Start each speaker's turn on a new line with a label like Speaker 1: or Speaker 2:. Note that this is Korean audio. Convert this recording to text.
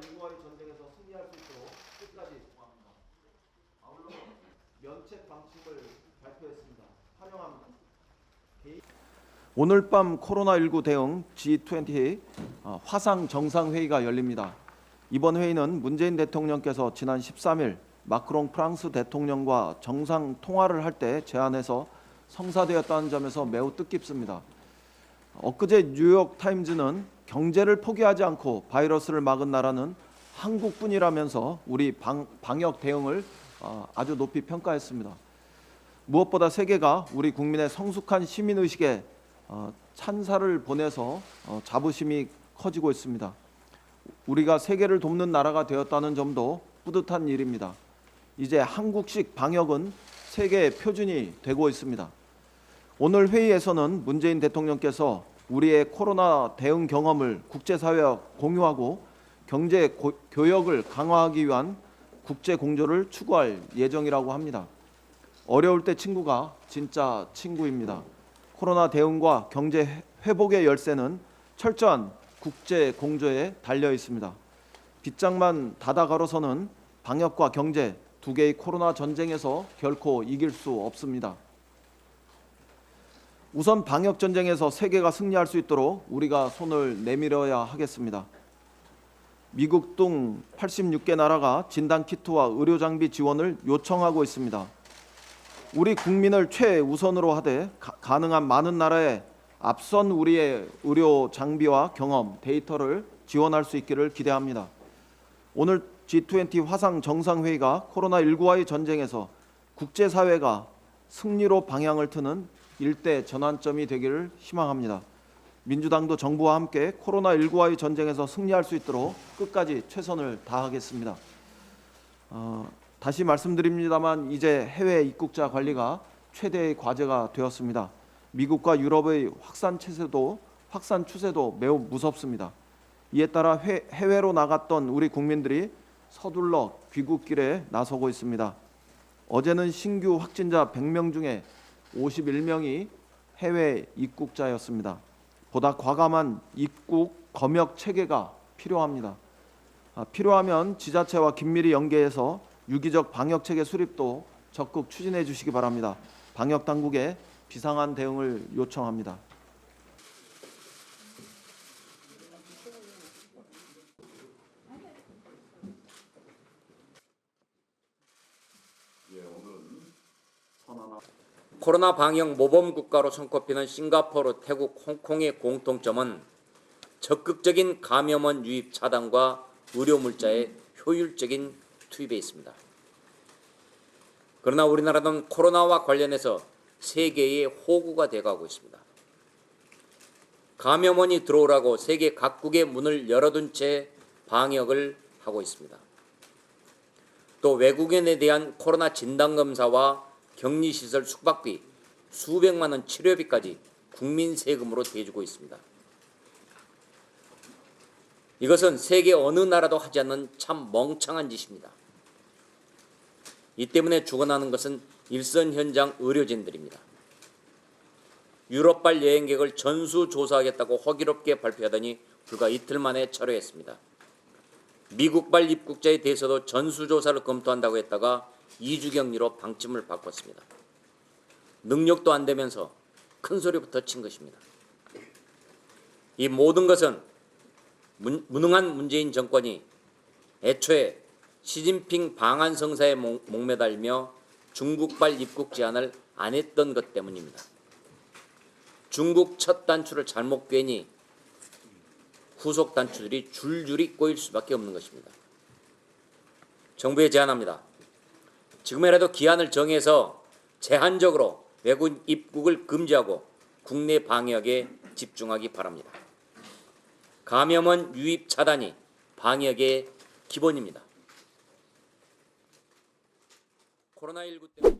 Speaker 1: 코로나19와의 전쟁에서 승리할 수 있도록 끝까지 아울러 면책 방침을 발표했습니다. 환영합니다. 오늘 밤 코로나19 대응 G20 어, 화상 정상회의가 열립니다. 이번 회의는 문재인 대통령께서 지난 13일 마크롱 프랑스 대통령과 정상 통화를 할 때 제안해서 성사되었다는 점에서 매우 뜻깊습니다. 엊그제 뉴욕 타임즈는 경제를 포기하지 않고 바이러스를 막은 나라는 한국뿐이라면서 우리 방, 방역 대응을 어, 아주 높이 평가했습니다. 무엇보다 세계가 우리 국민의 성숙한 시민 의식에 어, 찬사를 보내서 어, 자부심이 커지고 있습니다. 우리가 세계를 돕는 나라가 되었다는 점도 뿌듯한 일입니다. 이제 한국식 방역은 세계의 표준이 되고 있습니다. 오늘 회의에서는 문재인 대통령께서 우리의 코로나 대응 경험을 국제사회와 공유하고 경제 고- 교역을 강화하기 위한 국제 공조를 추구할 예정이라고 합니다. 어려울 때 친구가 진짜 친구입니다. 코로나 대응과 경제 회- 회복의 열쇠는 철저한 국제 공조에 달려 있습니다. 빗장만 닫아 걸어서는 방역과 경제 두 개의 코로나 전쟁에서 결코 이길 수 없습니다. 우선 방역 전쟁에서 세계가 승리할 수 있도록 우리가 손을 내밀어야 하겠습니다. 미국 등 86개 나라가 진단 키트와 의료 장비 지원을 요청하고 있습니다. 우리 국민을 최우선으로 하되 가, 가능한 많은 나라에 앞선 우리의 의료 장비와 경험, 데이터를 지원할 수 있기를 기대합니다. 오늘 G20 화상 정상회의가 코로나19와의 전쟁에서 국제사회가 승리로 방향을 트는 일대 전환점이 되기를 희망합니다. 민주당도 정부와 함께 코로나19와의 전쟁에서 승리할 수 있도록 끝까지 최선을 다하겠습니다. 어, 다시 말씀드립니다만 이제 해외 입국자 관리가 최대의 과제가 되었습니다. 미국과 유럽의 확산 추세도 확산 추세도 매우 무섭습니다. 이에 따라 해, 해외로 나갔던 우리 국민들이 서둘러 귀국길에 나서고 있습니다. 어제는 신규 확진자 100명 중에 51명이 해외 입국자였습니다. 보다 과감한 입국 검역 체계가 필요합니다. 아, 필요하면 지자체와 긴밀히 연계해서 유기적 방역 체계 수립도 적극 추진해 주시기 바랍니다. 방역 당국에 비상한 대응을 요청합니다.
Speaker 2: 코로나 방역 모범 국가로 손꼽히는 싱가포르, 태국, 홍콩의 공통점은 적극적인 감염원 유입 차단과 의료 물자의 효율적인 투입에 있습니다. 그러나 우리나라는 코로나와 관련해서 세계의 호구가 돼가고 있습니다. 감염원이 들어오라고 세계 각국의 문을 열어둔 채 방역을 하고 있습니다. 또 외국인에 대한 코로나 진단 검사와 격리 시설 숙박비, 수백만 원 치료비까지 국민 세금으로 대주고 있습니다. 이것은 세계 어느 나라도 하지 않는 참 멍청한 짓입니다. 이 때문에 죽어나는 것은 일선 현장 의료진들입니다. 유럽발 여행객을 전수조사하겠다고 허기롭게 발표하더니 불과 이틀 만에 철회했습니다. 미국발 입국자에 대해서도 전수조사를 검토한다고 했다가 2주 격리로 방침을 바꿨습니다. 능력도 안 되면서 큰 소리부터 친 것입니다. 이 모든 것은 문, 무능한 문재인 정권이 애초에 시진핑 방한 성사에 목, 목매달며 중국발 입국 제한을 안 했던 것 때문입니다. 중국 첫 단추를 잘못 꿰니 후속 단추들이 줄줄이 꼬일 수밖에 없는 것입니다. 정부에 제안합니다. 지금이라도 기한을 정해서 제한적으로 외국 입국을 금지하고 국내 방역에 집중하기 바랍니다. 감염원 유입 차단이 방역의 기본입니다. 코로나19 때문에